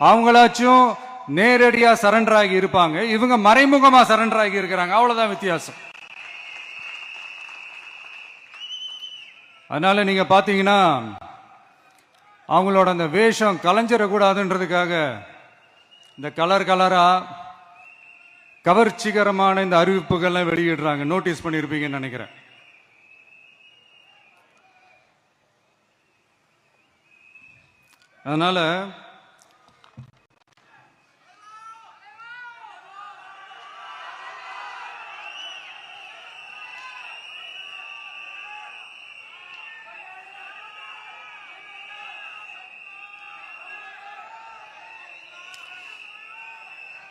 அவங்களாச்சும் நேரடியாக சரண்டர் ஆகி இருப்பாங்க. இவங்க மறைமுகமாக சரண்டர் ஆகி இருக்கிறாங்க. அவ்வளோதான் வித்தியாசம். அதனால நீங்க பார்த்தீங்கன்னா அவங்களோட அந்த வேஷம் கலைஞ்சிடக்கூடாதுன்றதுக்காக இந்த கலர் கலரா கவர்ச்சிகரமான இந்த அறிவிப்புகள்லாம் வெளியிடுறாங்க. நோட்டீஸ் பண்ணியிருப்பீங்கன்னு நினைக்கிறேன். அதனால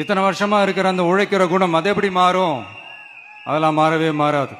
இத்தனை வருஷமா இருக்கிற அந்த உழைக்கிற குணம் அது எப்படி மாறும்? அதெல்லாம் மாறவே மாறாது.